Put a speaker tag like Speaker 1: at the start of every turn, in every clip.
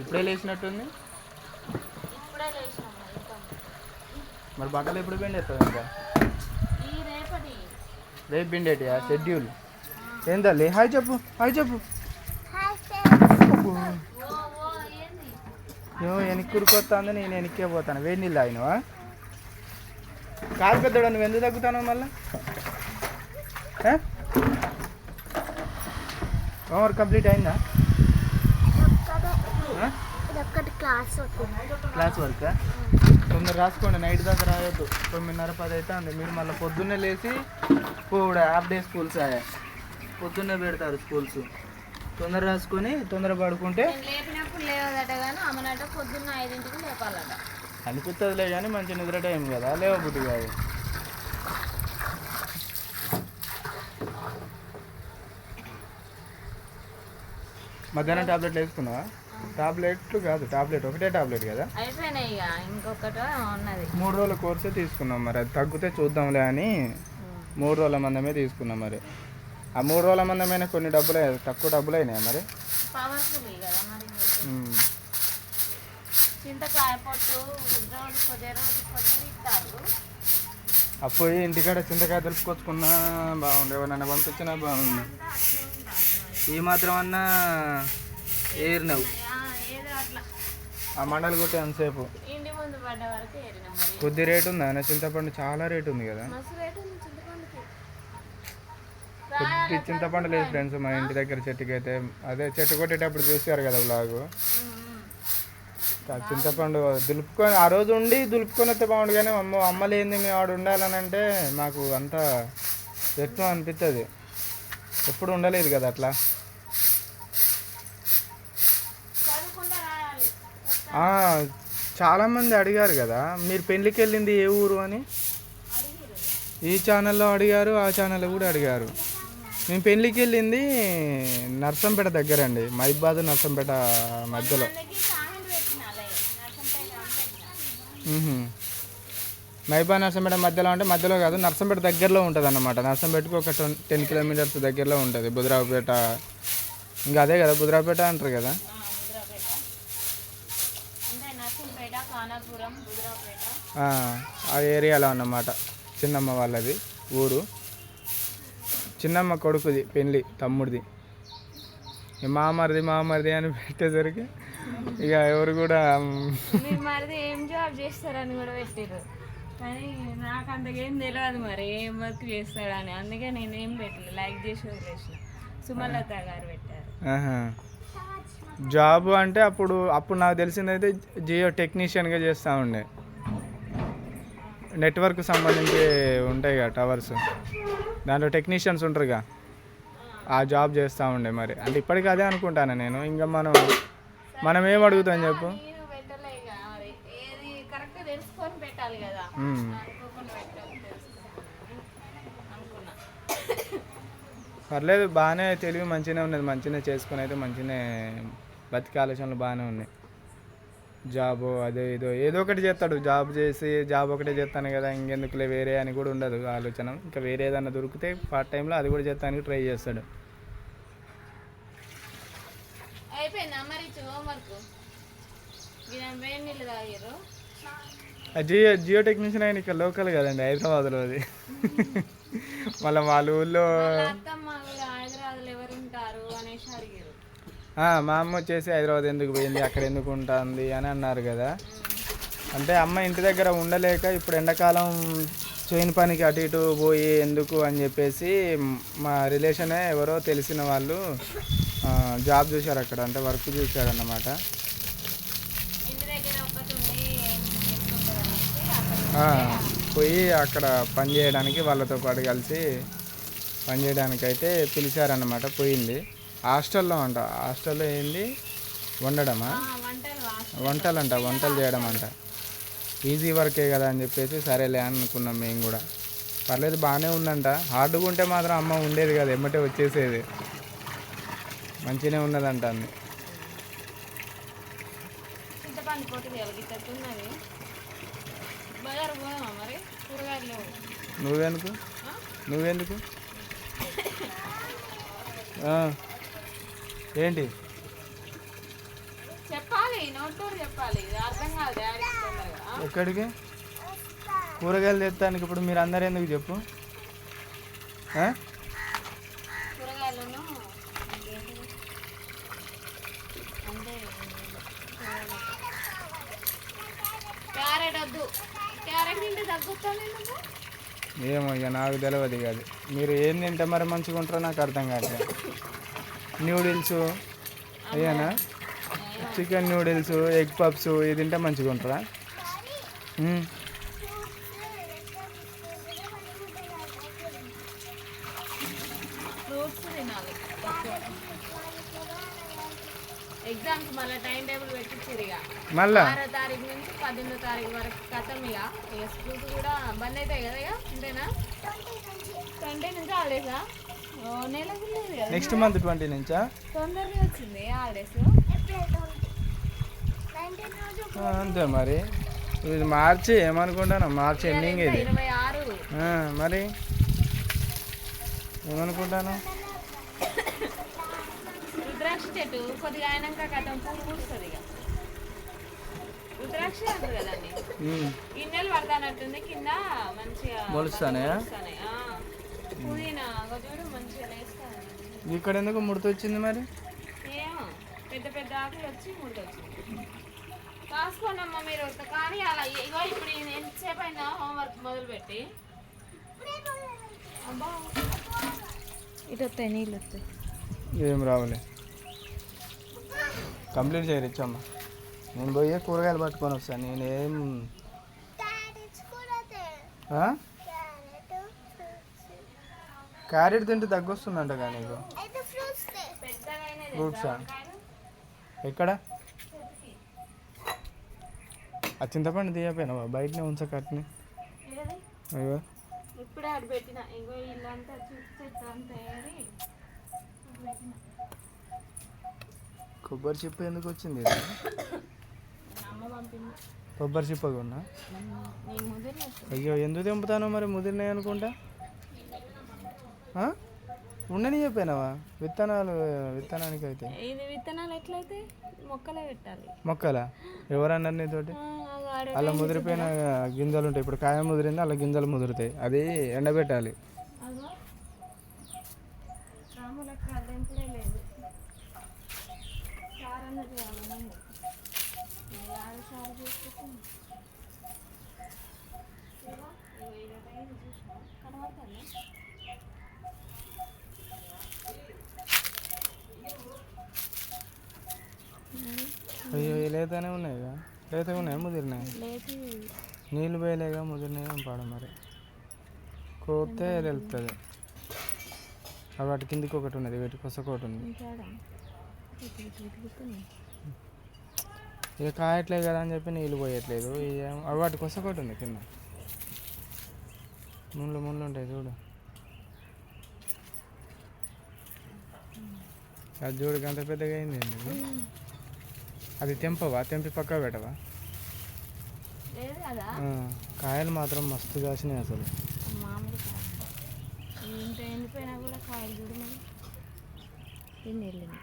Speaker 1: ఇప్పుడే లేచినట్టుంది? మరి బట్టలు ఎప్పుడు పిండేస్తావు ఇంకా? రేపు పిండేటియా? షెడ్యూల్. ఏందా లే హాయ్ చెప్పు హాయ్ చెప్పు. నువ్వు వెనక్కి నేను వెనక్కే పోతాను. వేడి నీళ్ళు తాగినవా? కాదు పెద్దోడు నువ్వు ఎందుకు తగ్గుతావు మళ్ళా? హోంవర్క్ కంప్లీట్ అయిందా?
Speaker 2: Class
Speaker 1: class work? తొందర రాసుకోండి నైట్ దాకా రాయొద్దు. తొమ్మిదిన్నర పది అయితే అంది మీరు మళ్ళీ పొద్దున్నే లేచి కూడా హాఫ్ డే స్కూల్స్ ఆయా. పొద్దున్నే పెడతారు స్కూల్స్. తొందర రాసుకొని తొందర పడుకుంటే
Speaker 2: లేపినప్పుడు లేవదట కానీ అమ్మనట పొద్దున్న ఐదింటికి లేపాలట.
Speaker 1: అనిపిస్తుందిలే కానీ మంచి నిద్ర టైం కదా లేవబుద్ధి కాదు. మధ్యాహ్నం టాబ్లెట్లు వేసుకున్నావా? టాబ్లెట్లు కాదు టాబ్లెట్ ఒకటే టాబ్లెట్ కదా?
Speaker 2: అయిపోయినాయి ఇక ఇంకొకటి ఉన్నది.
Speaker 1: మూడు రోజుల కోర్సే తీసుకున్నాం మరి అది తగ్గితే చూద్దాంలే అని మూడు రోజుల మందమే తీసుకున్నాం మరి. ఆ మూడు రోజుల మందమైన కొన్ని డబ్బులు తక్కువ డబ్బులు అయినాయి మరి?
Speaker 2: పవర్ఫుల్ కదా. చింతకాయ పొట్టు
Speaker 1: అప్పుడు ఇంటికాడ చింతకాయ తెలుపుకొచ్చుకున్నా బాగుండే ఎవరన్నా పంపించినా బాగుండు. ఈ మాత్రం అన్నా ఏరినవు.
Speaker 2: ఆ,
Speaker 1: మండలు కొట్టి అంతసేపు. కొద్ది రేటు ఉందా? అన్న చింతపండు చాలా రేటు ఉంది కదా. కొద్ది చింతపండు లేదు ఫ్రెండ్స్ మా ఇంటి దగ్గర చెట్టుకి అయితే అదే చెట్టు కొట్టేటప్పుడు చూసారు కదా బ్లాగు చింతపండు దులుపుకొని ఆ రోజు ఉండి దులుపుకొని వస్తే బాగుండు కానీ అమ్మ అమ్మ లేనిది మేము ఆడ ఉండాలని అంటే మాకు అంత వ్యక్తం అనిపిస్తుంది ఎప్పుడు ఉండలేదు కదా అట్లా. చాలామంది అడిగారు కదా మీరు పెళ్ళికి వెళ్ళింది ఏ ఊరు అని? ఈ ఛానల్లో అడిగారు ఆ ఛానల్లో కూడా అడిగారు. మేము పెళ్ళికి వెళ్ళింది నర్సంపేట దగ్గర అండి మైబాద్ నర్సంపేట మధ్యలో.
Speaker 2: మైబా నర్సంపేట
Speaker 1: మైబాద్ మధ్యలో అంటే మధ్యలో కాదు నర్సంపేట దగ్గరలో ఉంటుంది అన్నమాట నర్సంపేటకు ఒక టెన్ టెన్ కిలోమీటర్స్ దగ్గరలో ఉంటుంది బుధరావుపేట. ఇంకా అదే కదా బుధరావుపేట అంటారు కదా
Speaker 2: ఆ, బుద్రాపేట అంటే నర్సంపేట ఖానాపురం బుద్రాపేట
Speaker 1: ఆ, ఏరియాలో అన్నమాట. చిన్నమ్మ వాళ్ళది ఊరు. చిన్నమ్మ కొడుకుది పెళ్ళి తమ్ముడిది. మామరిది మామరిది అని పెట్టేసరికి ఇక ఎవరు కూడా
Speaker 2: మరిది ఏం జాబ్ చేస్తారని కూడా పెట్టారు కానీ నాకు అంతకేం తెలియదు మరి ఏం వర్క్ చేస్తాడని. అందుకే నేను పెట్టలేదు లైక్ చేసి వదిలేసిన. సుమలత గారు పెట్టారు.
Speaker 1: ఆహా. జాబ్ అంటే అప్పుడు అప్పుడు నాకు తెలిసిందైతే జియో టెక్నీషియన్గా చేస్తూ ఉండే. నెట్వర్క్ సంబంధించి ఉంటాయి కదా టవర్స్. దాంట్లో టెక్నీషియన్స్ ఉంటారుగా. ఆ జాబ్ చేస్తూ ఉండే మరి. అంటే ఇప్పటికీ అదే అనుకుంటాను నేను. ఇంకా మనం మనం ఏం అడుగుతాం చెప్పు
Speaker 2: నేను పెట్టలే ఇక మరి ఏది కరెక్ట్ తెలుసుకొని పెట్టాలి కదా
Speaker 1: మ్మ్.
Speaker 2: అనుకోకుండా పెట్టాలి తెలుసుకొని అనుకున్నా
Speaker 1: పర్లేదు బాగానే తెలివి మంచిగానే ఉన్నది. మంచిగానే చేసుకుని అయితే మంచిగానే బతికే ఆలోచనలు బాగానే ఉన్నాయి. జాబ్ అదే ఇదో ఏదో ఒకటి చేస్తాడు. జాబ్ చేసి జాబ్ ఒకటే చేస్తాను కదా ఇంకెందుకులే వేరే అని కూడా ఉండదు ఆలోచన. ఇంకా వేరే ఏదన్నా దొరికితే పార్ట్ టైంలో అది కూడా చేస్తానికి ట్రై చేస్తాడు. జియో జియో టెక్నీషియన్ అయిన ఇక్కడ లోకల్ కదండి హైదరాబాద్లో అది. మళ్ళీ వాళ్ళ ఊళ్ళో మా అమ్మ వచ్చేసి హైదరాబాద్ ఎందుకు పోయింది అక్కడ ఎందుకు ఉంటుంది అని అన్నారు కదా. అంటే అమ్మ ఇంటి దగ్గర ఉండలేక ఇప్పుడు ఎండాకాలం చేయని పనికి అటు ఇటు పోయి ఎందుకు అని చెప్పేసి మ్, రిలేషనే ఎవరో తెలిసిన వాళ్ళు జాబ్ చూశారు అక్కడ అంటే వర్క్ చూశారు అన్నమాట పోయి అక్కడ పని చేయడానికి వాళ్ళతో పాటు కలిసి పని చేయడానికి అయితే పిలిచారన్నమాట పోయింది. హాస్టల్లో అంట హాస్టల్లో ఏంది? వండడమా?
Speaker 2: వంటలు
Speaker 1: అంట వంటలు చేయడం అంట. ఈజీ వర్కే కదా అని చెప్పేసి సరేలే అని అనుకున్నాం మేము కూడా. పర్లేదు బాగానే ఉందంట. హార్డ్గా ఉంటే మాత్రం అమ్మ ఉండేది కదా ఎమ్మటే వచ్చేసేది. మంచిగానే ఉన్నదంట అన్ని. నువ్వెందుకు? నువ్వెందుకు. ఏంటి?
Speaker 2: చెప్పాలి చెప్పాలి. అర్థం కాదు
Speaker 1: ఎక్కడికి? కూరగాయలు తెస్తానికి ఇప్పుడు మీరు అందరు ఎందుకు చెప్పు ఆ?
Speaker 2: కూరగాయలను ఇంకేంటిది? అంటే క్యారెట్ వద్దు క్యారెట్ తింటే తగ్గుతుంది నువ్వు
Speaker 1: ఏమో ఇక నాకు తెలియదు ఇక అది. మీరు ఏం తింటే మరి మంచిగా ఉంటారో నాకు అర్థం కావట్లేదు. న్యూడిల్స్ అయ్యానా చికెన్ న్యూడిల్స్ ఎగ్ పప్స్ ఇది తింటే మంచిగా ఉంటారా?
Speaker 2: మళ్ళీ పద్దెనిమిదో తారీఖు వరకు కథం ఇక. ఇక స్కూల్స్ కూడా బంద్ అవుతాయి కదా ఇక అంతేనా ట్వంటీ నుంచి హాలిడేసా ఓ నెలకు లేదు కదా.
Speaker 1: నెక్స్ట్ మంత్ ట్వంటీ నుంచా?
Speaker 2: తొందరగా వచ్చింది హాలిడేస్.
Speaker 1: అంతే మరి. ఇది మార్చి ఏమనుకుంటాను మార్చి ఎండింగ్ ఇది. మరి ఏమనుకుంటాను?
Speaker 2: రుద్రాక్ష చెట్టు కొద్దిగా అయినాక కథం పూలు పూస్తుంది ఇక. రుద్రాక్ష అంటారు కదండి
Speaker 1: మ్మ్.
Speaker 2: గిన్నెలు పడతానట్టుంది కింద మంచిగా. పుదీనా చూడు
Speaker 1: ఇక్కడ ఎందుకు ముడతొచ్చింది మరి?
Speaker 2: ఏమో పెద్ద పెద్ద ఆకులు వచ్చి ముడతొచ్చింది. కాసుకోండి అమ్మ మీరు కానీ అలా ఇగో ఇప్పుడు ఎంతసేపు అయినా హోంవర్క్ మొదలుపెట్టి. అబ్బా. ఇటు వస్తాయి నీళ్ళు వస్తాయి.
Speaker 1: ఏం రావులే. కంప్లీట్ చేయరిచ్చమ్మా నేను పోయి కూరగాయలు పట్టుకొని వస్తాను నేనేం ఆ? క్యారెట్ తింటే తగ్గొస్తుందంట కానీ నీకు? ఫ్రూట్సా ఎక్కడ? ఆ చింతపండు తీయపోయినావా బయటనే ఉంచ కట్ని.
Speaker 2: ఏది?
Speaker 1: అయ్యో.
Speaker 2: ఇప్పుడే అటు పెట్టిన. ఇంకో ఇల్లంతా చుట్టూ చెట్టు అంతా ఏరి పెట్టిన.
Speaker 1: కొబ్బరి చిప్ప ఎందుకు వచ్చింది కొబ్బరి చిప్ప. కొన్నా అయ్యో ఎందుకు తెంపుతాను మరి ముదిరినాయి అనుకుంటా? ఉండని చెప్పానవా? విత్తనాలు విత్తనానికి అయితే.
Speaker 2: ఇది విత్తనాలు ఎట్లయితే మొక్కలే పెట్టాలి.
Speaker 1: మొక్కలా? ఎవరన్నారు నీతోటి అలా ముదిరిపోయిన గింజలు ఉంటాయి ఇప్పుడు కాయ ముదిరింది అలా గింజలు ముదురుతాయి. అది ఎండబెట్టాలి. అయ్యో లేతనే ఉన్నాయి కదా? లేతగా ఉన్నాయి? ముదిరినాయి? నీళ్ళు పోయలేగా ముదిరినాయి పాడ మరి? కోతే అవి వాటి కిందికి ఒకటి ఉన్నది వీటి కొసకోటి ఉంది
Speaker 2: ఇంకాడ ఇటు ఇటు ఇటుకుతున్నాయి
Speaker 1: ఇక కాయట్లేదు కదా అని చెప్పి నీళ్ళు పోయట్లేదు. అవి వాటి కొసకోటి ఉంది కింద. ముళ్ళు ముళ్ళు ఉంటాయి చూడు. అది చూడు గంత పెద్దగా అయింది? అది తెంపవా? తెంపి పక్క పెట్టవా? కాయలు మాత్రం మస్తు కాసినాయి అసలు.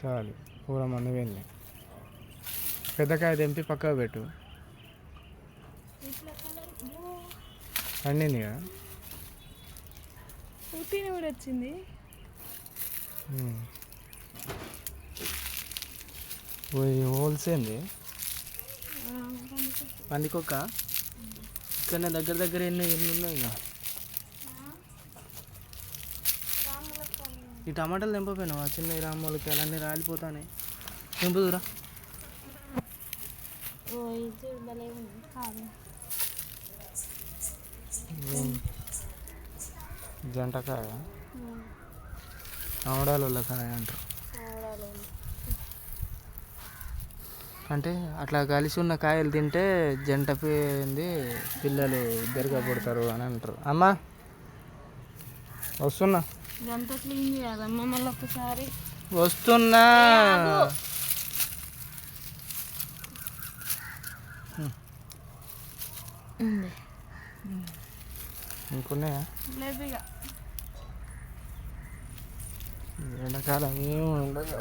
Speaker 1: చాలు. కూర మంది వెళ్ళి పెద్ద కాయ తెంపి పక్కకు పెట్టు. పండింది కదా
Speaker 2: పుట్టిన కూడా వచ్చింది.
Speaker 1: హోల్సేంది? పందికొక్క ఇక్కడ దగ్గర దగ్గర ఎన్ని ఎన్ని ఉన్నాయి ఇక ఈ టమాటాలు తెంపపోయినావా? చిన్న రామ్మూలకి అన్నీ రాలిపోతానే. తెంపుదురా
Speaker 2: ఇది భలే ఉంది కాదు
Speaker 1: జంటకాయ? ఆవడాల కాయ అంటారు అంటే అట్లా కలిసి ఉన్న కాయలు తింటే జంట పోయింది పిల్లలు ఇద్దరుగా పుడతారు అని అంటారు. అమ్మా వస్తున్నా.
Speaker 2: ఇదంతా క్లీన్ చేయాలమ్మ మళ్ళీ ఒకసారి
Speaker 1: వస్తున్నా. ఇంకున్నాయా
Speaker 2: లేదు
Speaker 1: ఎండాకాలం ఏమి ఉండదు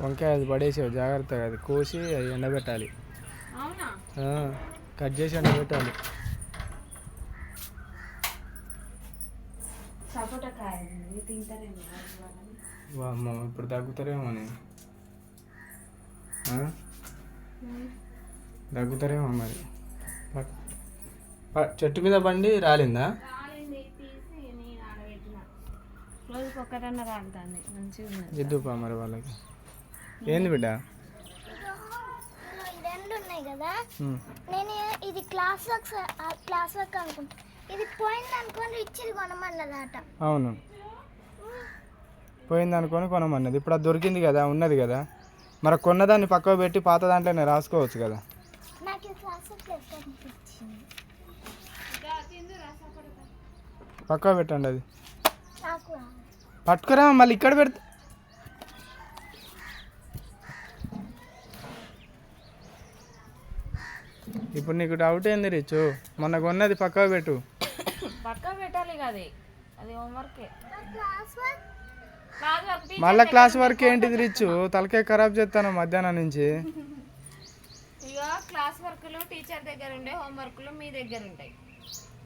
Speaker 1: వంకాయ అది పడేసావు జాగ్రత్తగా అది కోసి అది ఎండబెట్టాలి. కట్ చేసి ఎండబెట్టాలి.
Speaker 2: సపోటా కాయ తింటారేమో
Speaker 1: వామ్మో ఇప్పుడు తగ్గుతారేమో నేను ఆ? తగ్గుతారేమో మరి. చెట్టు మీద బండి రాలిందా? ఇద్దుపా మరి వాళ్ళకి. ఏంది బిడ్డ?
Speaker 3: రెండు ఉన్నాయి కదా. నేను ఇది క్లాస్ వర్క్ క్లాస్ వర్క్ అనుకుంటా. ఇది పోయింది అనుకోని ఇచ్చి కొనమన్నదట.
Speaker 1: అవును. పోయింది అనుకొని కొనమన్నది. ఇప్పుడు అది దొరికింది కదా ఉన్నది కదా. మరి కొన్నదాన్ని పక్కకు పెట్టి పాత దాంట్లోనే రాసుకోవచ్చు కదా. పక్కకు పెట్టండి అది. పట్టుకురా మళ్ళీ ఇక్కడ పెడతా. ఇప్పుడు నీకు డౌట్ ఏంది రిచు? మొన్న కొన్నది పక్కకు పెట్టు.
Speaker 2: పక్క పెట్టాలి కదా అది. హోంవర్కే
Speaker 3: నా క్లాస్ వర్క్
Speaker 2: క్లాస్ వర్క్ టీ-
Speaker 1: మళ్ళా క్లాస్ వరకు ఏంటిది రిచు తలకే ఖరాబ్ చేస్తాను మధ్యాహ్నం నుంచి.
Speaker 2: ఇగో క్లాస్ వర్క్లు టీచర్ దగ్గర ఉండే హోంవర్క్లు మీ దగ్గర ఉంటాయి.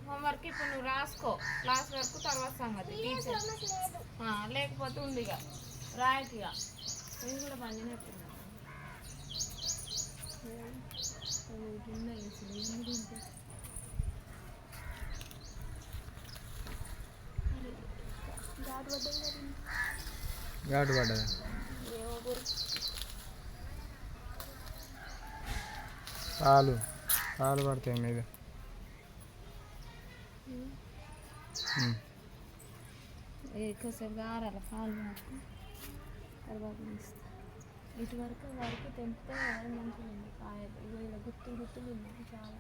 Speaker 2: హోంవర్క్ ఇప్పుడు నువ్వు రాసుకో. క్లాస్ వర్క్ తర్వాత సంగతి టీచర్.
Speaker 3: లేదు
Speaker 2: ఆ, లేకపోతే ఉంది ఇక రాయకు ఇక ఇది కూడా పండినట్టున్నా
Speaker 1: ఘాటు పడ్డది పాలు పాలు పడతాయి మీద.
Speaker 2: ఎక్కువసేపు గారాల పాలు తర్వాత వరకు తెంపితే మంచిగా ఉంది. కాయ గుత్తులు ఉన్నాయి చాలా.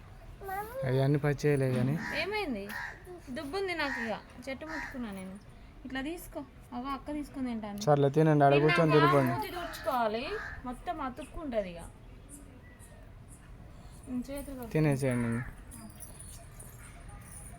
Speaker 1: అవన్నీ పచ్చేయలే కానీ.
Speaker 2: ఏమైంది? దుబ్బుంది నాకు ఇక. చెట్టు ముట్టుకున్నా నేను. ఇట్లా తీసుకో. అవ అక్క తీసుకుని తింటాను
Speaker 1: సర్లే తినండి ఆడ కూర్చొని
Speaker 2: తుడుచుకోవాలి. మొత్తం అతుక్కుంటుంది ఇక. చేతులు
Speaker 1: తినేసేయండి.